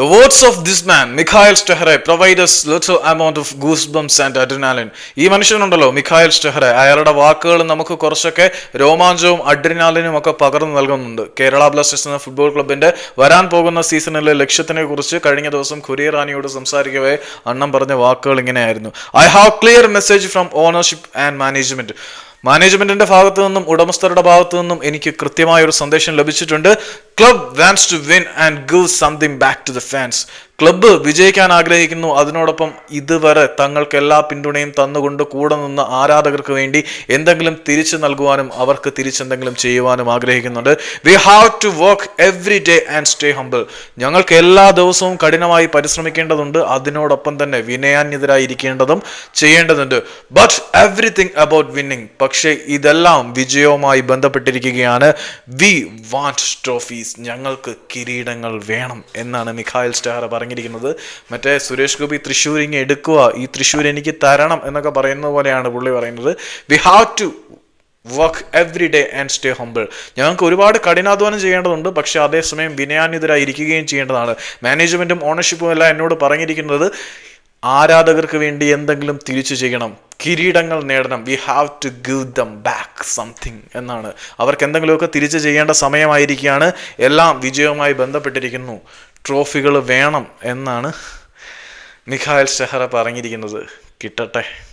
The words of this man, Mikhail Stehere, provide us little amount of goosebumps and adrenaline. ഈ മനുഷ്യനുണ്ടല്ലോ മിഖായൽ സ്റ്റെഹറെ അയാളുടെ വാക്കുകൾ നമുക്ക് കുറച്ചൊക്കെ രോമാഞ്ചവും അഡ്രിനാലിനും ഒക്കെ പകർന്നു നൽകുന്നുണ്ട്. കേരള ബ്ലാസ്റ്റേഴ്സ് എന്ന ഫുട്ബോൾ ക്ലബിന്റെ വരാൻ പോകുന്ന സീസണിലെ ലക്ഷ്യത്തിനെ കുറിച്ച് കഴിഞ്ഞ ദിവസം കുരിയ റാണിയോട് സംസാരിക്കവേ അണ്ണം പറഞ്ഞ വാക്കുകൾ ഇങ്ങനെയായിരുന്നു. I have clear message from ownership and management മാനേജ്മെന്റിന്റെ ഭാഗത്തു നിന്നും ഉടമസ്ഥരുടെ ഭാഗത്തു നിന്നും എനിക്ക് കൃത്യമായ ഒരു സന്ദേശം ലഭിച്ചിട്ടുണ്ട്. Club wants to win and give something back to the fans club വിജയിക്കാൻ ആഗ്രഹിക്കുന്നു. അതിനോടൊപ്പം ഇതുവരെ തങ്ങൾക്ക് എല്ലാ പിന്തുണയും തന്നുകൊണ്ട് കൂടെ നിന്ന് ആരാധകർക്ക് വേണ്ടി എന്തെങ്കിലും തിരിച്ചു നൽകുവാനും അവർക്ക് തിരിച്ചെന്തെങ്കിലും ചെയ്യുവാനും ആഗ്രഹിക്കുന്നുണ്ട്. We have to work every day and stay humble ഞങ്ങൾക്ക് എല്ലാ ദിവസവും കഠിനമായി പരിശ്രമിക്കേണ്ടതുണ്ട്. അതിനോടൊപ്പം തന്നെ വിനയാന്യതരായിരിക്കേണ്ടതും ചെയ്യേണ്ടതുണ്ട്. ബട്ട് എവ്രിതിങ് അബൌട്ട് വിന്നിങ് പക്ഷേ ഇതെല്ലാം വിജയവുമായി ബന്ധപ്പെട്ടിരിക്കുകയാണ്. വി വാണ്ട് ട്രോഫീസ് ഞങ്ങൾക്ക് കിരീടങ്ങൾ വേണം എന്നാണ് മിഖായൽ സ്റ്റാർ പറഞ്ഞിരിക്കുന്നത്. മറ്റേ സുരേഷ് ഗോപി തൃശ്ശൂർ ഇങ്ങ് എടുക്കുക ഈ തൃശ്ശൂർ എനിക്ക് തരണം എന്നൊക്കെ പറയുന്ന പോലെയാണ് പുള്ളി പറയുന്നത്. We have to work every day and stay humble ഞങ്ങൾക്ക് ഒരുപാട് കഠിനാധ്വാനം ചെയ്യേണ്ടതുണ്ട് പക്ഷേ അതേസമയം വിനയാന്യതരായിരിക്കുകയും ചെയ്യേണ്ടതാണ്. മാനേജ്മെന്റും ഓണർഷിപ്പും എല്ലാം എന്നോട് പറഞ്ഞിരിക്കുന്നത് ആരാധകർക്ക് വേണ്ടി എന്തെങ്കിലും തിരിച്ചു ചെയ്യണം. കിരീടങ്ങൾ നേടണം. We have to give them back something എന്നാണ്. അവർക്ക് എന്തെങ്കിലുമൊക്കെ തിരിച്ചു ചെയ്യേണ്ട സമയമായിരിക്കുകയാണ്. എല്ലാം വിജയവുമായി ബന്ധപ്പെട്ടിരിക്കുന്നു. ട്രോഫികൾ വേണം എന്നാണ് മിഖായൽ ഷെഹറ പറഞ്ഞിരിക്കുന്നത്. കിട്ടട്ടെ.